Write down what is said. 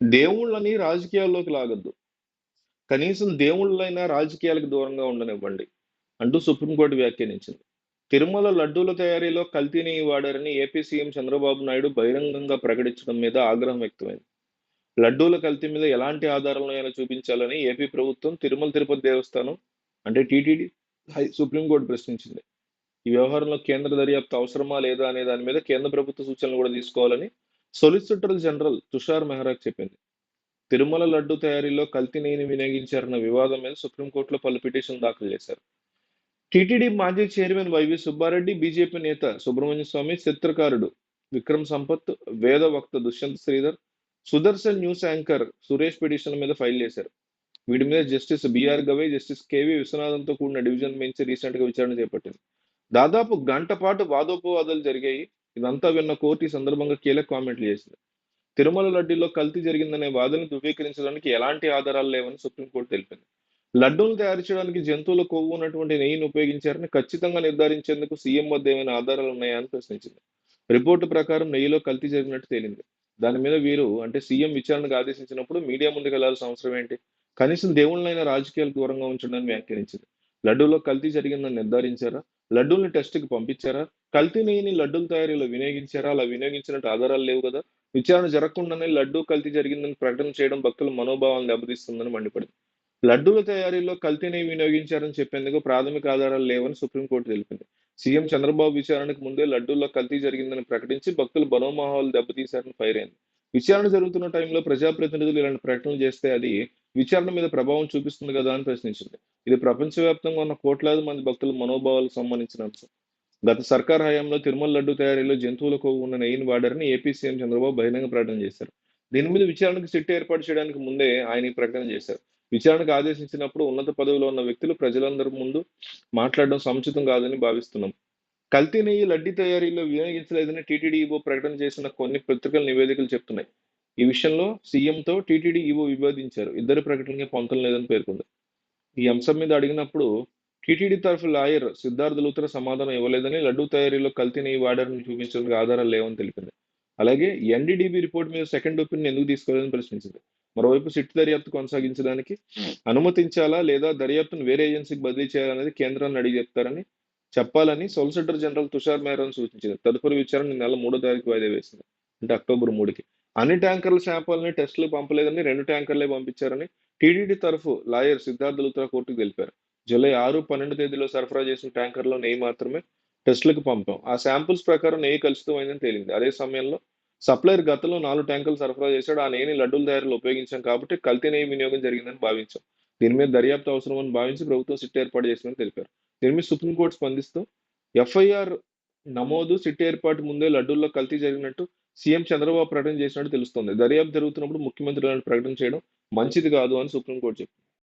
దేవుళ్ళని రాజకీయాల్లోకి లాగద్దు కనీసం దేవుళ్ళైనా రాజకీయాలకు దూరంగా ఉండనివ్వండి. అంటూ సుప్రీంకోర్టు వ్యాఖ్యానించింది. తిరుమల లడ్డూల తయారీలో కల్తీని వాడారని ఏపీ సీఎం చంద్రబాబు నాయుడు బహిరంగంగా ప్రకటించడం మీద ఆగ్రహం వ్యక్తమైంది. లడ్డూల కల్తీ మీద ఎలాంటి ఆధారాలనైనా చూపించాలని ఏపీ ప్రభుత్వం తిరుమల తిరుపతి దేవస్థానం అంటే టీటీడీ హై సుప్రీంకోర్టు ప్రశ్నించింది. ఈ వ్యవహారంలో కేంద్ర దర్యాప్తు అవసరమా లేదా అనే దాని మీద కేంద్ర ప్రభుత్వ సూచనలు కూడా తీసుకోవాలని సొలిసిటర్ జనరల్ తుషార్ మెహ్రాక్ చెప్పింది. తిరుమల లడ్డు తయారీలో కల్తీ నెయ్యిని వినియోగించారన్న వివాదం మీద సుప్రీంకోర్టులో పలు పిటిషన్ దాఖలు చేశారు. టీటీడీ మాజీ చైర్మన్ వైవి సుబ్బారెడ్డి, బీజేపీ నేత సుబ్రహ్మణ్య స్వామి, చిత్రకారుడు విక్రమ్ సంపత్, వేద వక్త Dushyant Sridhar, Sudarshan news anchor Suresh petition మీద ఫైల్ చేశారు. వీటి మీద justice BR Gavai, justice KV విశ్వనాథన్తో కూడిన డివిజన్ బెంచ్ రీసెంట్గా విచారణ చేపట్టింది. దాదాపు గంట పాటు వాదోపవాదాలు జరిగాయి. ఇదంతా విన్న కోర్టు ఈ సందర్భంగా కీలక కామెంట్లు చేసింది. తిరుమల లడ్డూలో కల్తీ జరిగిందనే వాదనను ధృవీకరించడానికి ఎలాంటి ఆధారాలు లేవని సుప్రీంకోర్టు తెలిపింది. లడ్డూలు తయారు చేయడానికి జంతువుల కొవ్వు ఉన్నటువంటి నెయ్యిని ఉపయోగించారని ఖచ్చితంగా నిర్ధారించేందుకు సీఎం వద్ద ఏమైనా ఆధారాలు ఉన్నాయా అని ప్రశ్నించింది. రిపోర్టు ప్రకారం నెయ్యిలో కల్తీ జరిగినట్టు తేలింది. దాని మీద వీరు అంటే సీఎం విచారణకు ఆదేశించినప్పుడు మీడియా ముందుకు వెళ్ళాల్సిన అవసరం ఏంటి? కనీసం దేవుళ్ళైన రాజకీయాలకు దూరంగా ఉంచండి వ్యాఖ్యానించింది. లడ్డూలో కల్తీ జరిగిందని నిర్ధారించారా? లడ్డూల్ని టెస్ట్‌కి పంపించారా? కల్తీ నెయ్యిని లడ్డూల తయారీలో వినియోగించారా? అలా వినియోగించినట్టు ఆధారాలు లేవు కదా! విచారణ జరగకుండానే లడ్డూ కల్తీ జరిగిందని ప్రకటన చేయడం భక్తుల మనోభావాలను దెబ్బతీస్తుందని మండిపడింది. లడ్డూల తయారీలో కల్తీ నెయ్యి వినియోగించారని చెప్పేందుకు ప్రాథమిక ఆధారాలు లేవని సుప్రీంకోర్టు తెలిపింది. సీఎం చంద్రబాబు విచారణకు ముందే లడ్డూల్లో కల్తీ జరిగిందని ప్రకటించి భక్తుల మనోభావాలు దెబ్బతీశారని ఫైర్ అయింది. విచారణ జరుగుతున్న టైంలో ప్రజాప్రతినిధులు ఇలాంటి ప్రకటనలు చేస్తే అది విచారణ మీద ప్రభావం చూపిస్తుంది కదా అని ప్రశ్నించింది. ఇది ప్రపంచవ్యాప్తంగా ఉన్న కోట్లాది మంది భక్తుల మనోభావాలకు సంబంధించిన అంశం. గత సర్కార్ హయాంలో తిరుమల లడ్డూ తయారీలో జంతువుల కొవ్వు ఉన్న నెయ్యిని వాడారని ఏపీ సీఎం చంద్రబాబు బహిరంగ ప్రకటన చేశారు. దీని మీద విచారణకు సిట్ ఏర్పాటు చేయడానికి ముందే ఆయన ఈ ప్రకటన చేశారు. విచారణకు ఆదేశించినప్పుడు ఉన్నత పదవిలో ఉన్న వ్యక్తులు ప్రజలందరి ముందు మాట్లాడడం సముచితం కాదని భావిస్తున్నాం. కల్తీ నెయ్యి లడ్డీ తయారీలో వినియోగించలేదని టీటీడీ ఈవో ప్రకటన చేసిన కొన్ని పత్రికల నివేదికలు చెప్తున్నాయి. ఈ విషయంలో సీఎంతో టీటీడీ ఈవో విభేదించారు. ఇద్దరి ప్రకటనకి పొంతన లేదని పేర్కొంది. ఈ అంశం మీద అడిగినప్పుడు టీటీడీ తరఫు లాయర్ సిద్ధార్థ లూత్ర సమాధానం ఇవ్వలేదని, లడ్డూ తయారీలో కల్తీని ఈ వాడారని చూపించడానికి ఆధారాలు లేవని తెలిపింది. అలాగే ఎన్డీడీబీ రిపోర్ట్ మీద సెకండ్ ఒపీనియన్ ఎందుకు తీసుకోలేదని ప్రశ్నించింది. మరోవైపు సిట్ దర్యాప్తు కొనసాగించడానికి అనుమతించాలా లేదా దర్యాప్తును వేరే ఏజెన్సీకి బదిలీ చేయాలనేది కేంద్రాన్ని అడిగి చెప్తారని చెప్పాలని సొలిసిటర్ జనరల్ తుషార్ మెహ్రాను సూచించింది. తదుపరి విచారణ నెల మూడో తారీఖు వాయిదా వేసింది. అంటే అక్టోబర్ మూడుకి. అన్ని ట్యాంకర్ల శాంపిల్‌ని టెస్టులు పంపలేదని, రెండు ట్యాంకర్లే పంపించారని టీడీడీ తరఫు లాయర్ సిద్ధార్థ లూత్రా కోర్టుకు తెలిపారు. జూలై ఆరు, పన్నెండు తేదీలో సరఫరా చేసిన ట్యాంకర్‌లో నెయ్యి మాత్రమే టెస్టులకు పంపాం. ఆ శాంపుల్స్ ప్రకారం నెయ్యి కలుషితమైందని తేలింది. అదే సమయంలో సప్లయర్ గతంలో నాలుగు ట్యాంకులు సరఫరా చేశాడు. ఆ నెయ్యిని లడ్డూల తయారీలో ఉపయోగించాం కాబట్టి కల్తీ నెయ్యి వినియోగం జరిగిందని భావించాం. దీని మీద దర్యాప్తు అవసరమని భావించి ప్రభుత్వం సిట్ ఏర్పాటు చేసిందని తెలిపారు. దీని మీద సుప్రీంకోర్టు స్పందిస్తూ ఎఫ్ఐఆర్ నమోదు, సిట్ ఏర్పాటు ముందే లడ్డూల్లో కల్తీ జరిగినట్టు సీఎం చంద్రబాబు ప్రకటన చేసినట్టు తెలుస్తోంది. దర్యాప్తు జరుగుతున్నప్పుడు ముఖ్యమంత్రి ప్రకటన చేయడం మంచిది కాదు అని సుప్రీంకోర్టు చెప్పింది.